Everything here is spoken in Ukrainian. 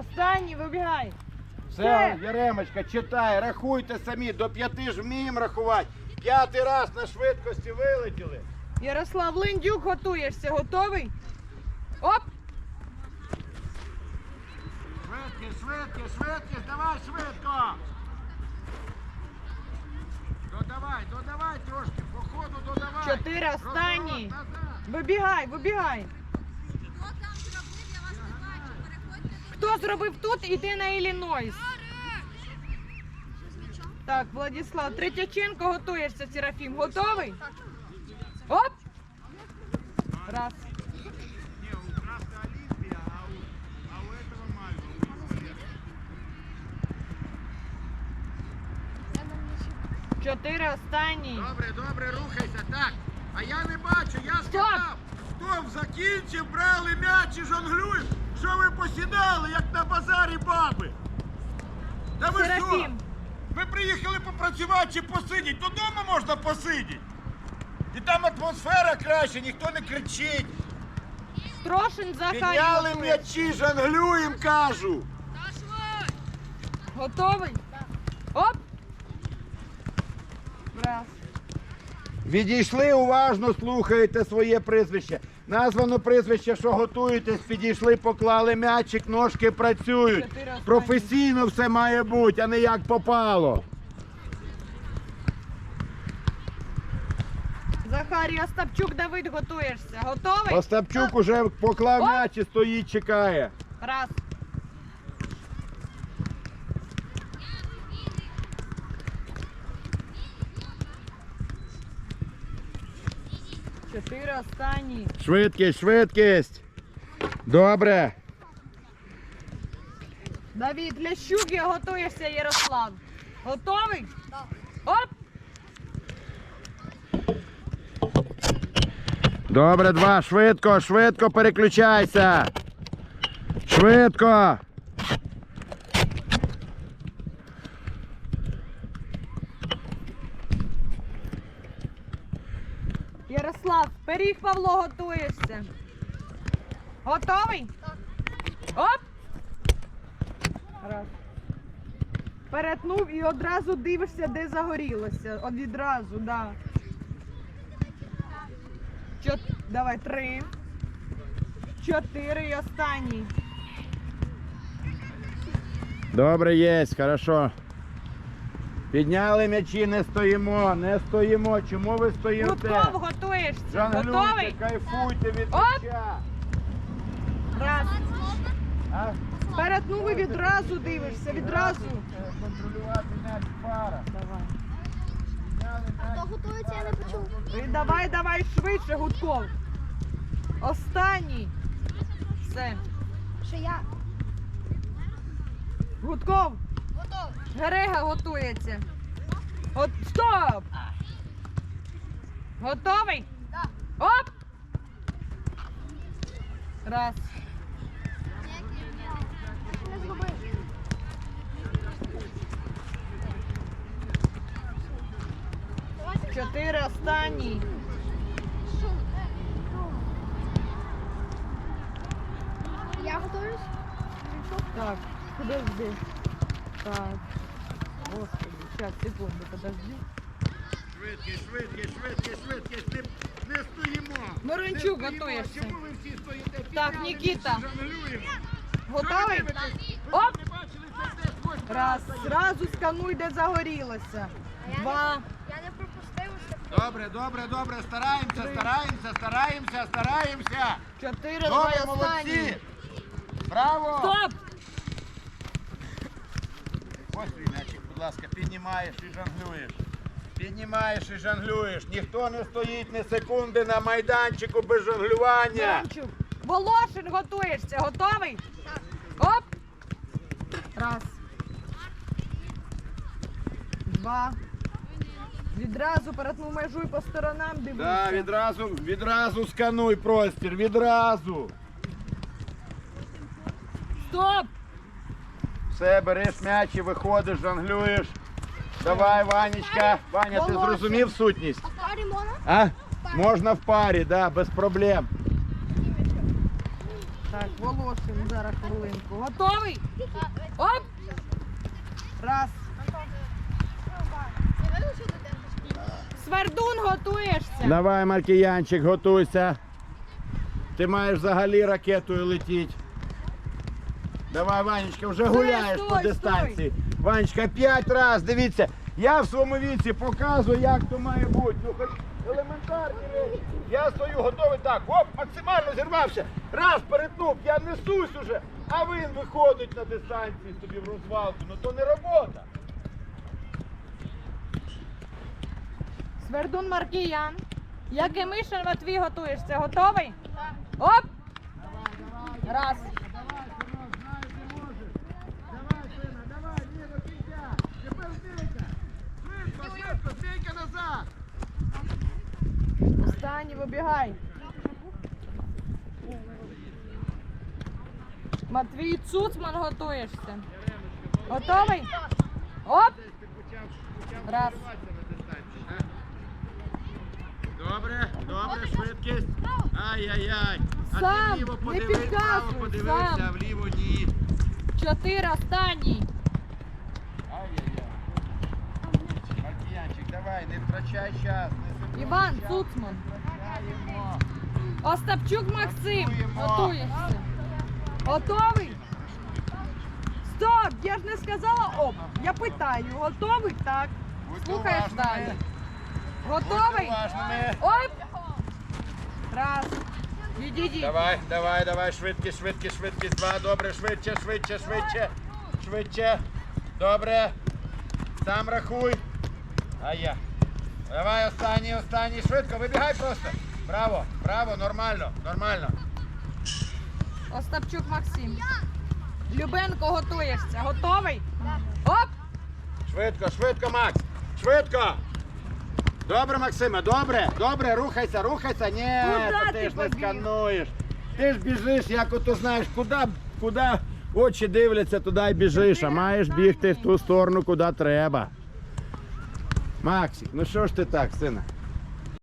Останній, вибігай. Все, Яремочка, читай, рахуйте самі, до п'яти ж вміємо рахувати. П'ятий раз на швидкості вилетіли. Ярослав Линдюк, готуєшся. Готовий? Оп! Швидкість, швидкість, швидкість, давай швидко. Додавай, додавай трошки, по ходу додавай. Чотири. Розворот, назад. Вибігай, вибігай. Хто там зробив, я вас не бачу. Переходьте Хто зробив тут, іди на Іллінойс. Так, Владислав, Третяченко готуєшся, Серафім. Готовий? Оп! Раз. Чотири, останній. Добре, добре, рухайся. Так. А я не бачу, я сказав. Хто закінчив, брали м'яч і жонглюють, що ви посідали, як на базарі баби. Та ви що? Серафім. Ви приїхали попрацювати чи посидіти? То вдома можна посидіти. І там атмосфера краще, ніхто не кричить. Строшин Захарій. Підняли м'ячі, жонглюєм, кажу. Готовий? Оп! Раз. Відійшли, уважно слухаєте своє прізвище. Названо прізвище, що готуєтесь, підійшли, поклали м'ячик, ножки працюють. Професійно все має бути, а не як попало. Захарій Остапчук Давид готуєшся. Готовий? Остапчук уже поклав м'яч і стоїть, чекає. Раз. Чотири останні. Швидкість, швидкість. Добре. Давід Лящук і готуєшся, Ярослав. Готовий? Так. Оп! Добре, два. Швидко, швидко переключайся. Швидко. Ярослав, пиріг Павло готуєшся. Готовий? Так. Оп! Раз. Перетнув і одразу дивишся, де загорілося. От відразу, да. Чот... Давай, три. Чотири і останній. Добре, є, хорошо. Підняли м'ячі, не стоїмо, не стоїмо. Чому ви стоїте? Гудков готуєшся. Жонглюйте, Готовий? кайфуйте від Оп! м'яча. Раз. А? Перетнув і відразу дивишся, відразу. Е, Контролювати м'яч пара. Давай. Підняли м'яч. Хто готується, я не почув. І давай, давай швидше, Гудков. Останній. Все. Що я Гудков. Готовий. Герега готується. От, стоп! Готовий? Так. Оп! Раз. Чотири останній. Я готуюсь. Так, подожди. Так. Господи, сейчас, секунду, подожди. Швидкість, швидкість, швидкість, швидкість. Не, не стоїмо. Мирончук, Не стоїмо. готуєшся. Чому ви всі стоїте? Так, Підняли Нікіта. жонглюємо. Готовий? Що ви дивитесь? Ви Оп! не бачили, це десь ось Раз. Зразу скануй, де загорілося. Два. Я не пропустив. Добре, добре, добре, стараємося, стараємося, стараємося, стараємося. Чотири, два Добре, останній. молодці. Браво! Стоп! Ось твій м'ячик, будь ласка, піднімаєш і жонглюєш. Піднімаєш і жонглюєш. Ніхто не стоїть ні секунди на майданчику без жонглювання. Волошин готуєшся. Готовий? Оп! Раз. Два. Відразу перетнув межу і по сторонам дивишся. Да, відразу, відразу скануй простір, відразу. Стоп! Все, береш м'яч і виходиш, жонглюєш. Давай, Ванечка. Ваня, ти зрозумів сутність? А в парі можна? А? Можна в парі, да, без проблем. Так, Волошин зараз хвилинку. Готовий? Оп! Раз. Свердун готуєшся. Давай, Маркіянчик, готуйся. Ти маєш взагалі ракетою летіти. Давай, Ванечка, вже гуляєш стой, по дистанції. Ванечка, п'ять раз, дивіться. Я в своєму віці показую, як то має бути. Ну, хоч елементарні речі. Я стою готовий так. Оп, максимально зірвався. Раз перетнув, я несусь уже, а він виходить на дистанції собі в розвалку. Ну то не робота. Свердун Маркіян. Як і Мишин Матвій готуєшся. Готовий? Оп! Раз. Давай, синок, знаю, ти можеш. Давай, сина, давай, ні, до кінця. Тепер змійка. Швидко, швидко, змійка назад. Останній вибігай. Матвій Цуцман готуєшся. Готовий? Оп! Раз. Добре, добре, швидкість. Ай-яй-яй. А Сам, ти вліво не подивись, підказуй, сам. а вліво ні. Чотири останній. Ай-яй-яй. Маркіянчик, давай, не втрачай час. Не Іван Цуцман. Остапчук Максим. Готуєшся. Готовий? Стоп! Я ж не сказала оп. Я питаю, готовий? Так. Слухаєш далі. Готовий? Оп! Раз. Відійдіть. Давай, давай, давай, швидкість, швидкість, швидкість. Два, добре, швидше, швидше, швидше, швидше. Добре. Сам рахуй. А я. Давай, останній, останній. Швидко, вибігай просто. Браво, браво, нормально, нормально. Остапчук Максим. Любенко готуєшся. Готовий? Оп! Швидко, швидко, Макс. Швидко. Добре, Максиме, добре, добре, рухайся, рухайся. Ні, Куда ти ти ж не побіг? скануєш. Ти ж біжиш, як ото знаєш, куди, куди очі дивляться, туди й біжиш, а маєш бігти в ту сторону, куди треба. Максик, ну що ж ти так, сина?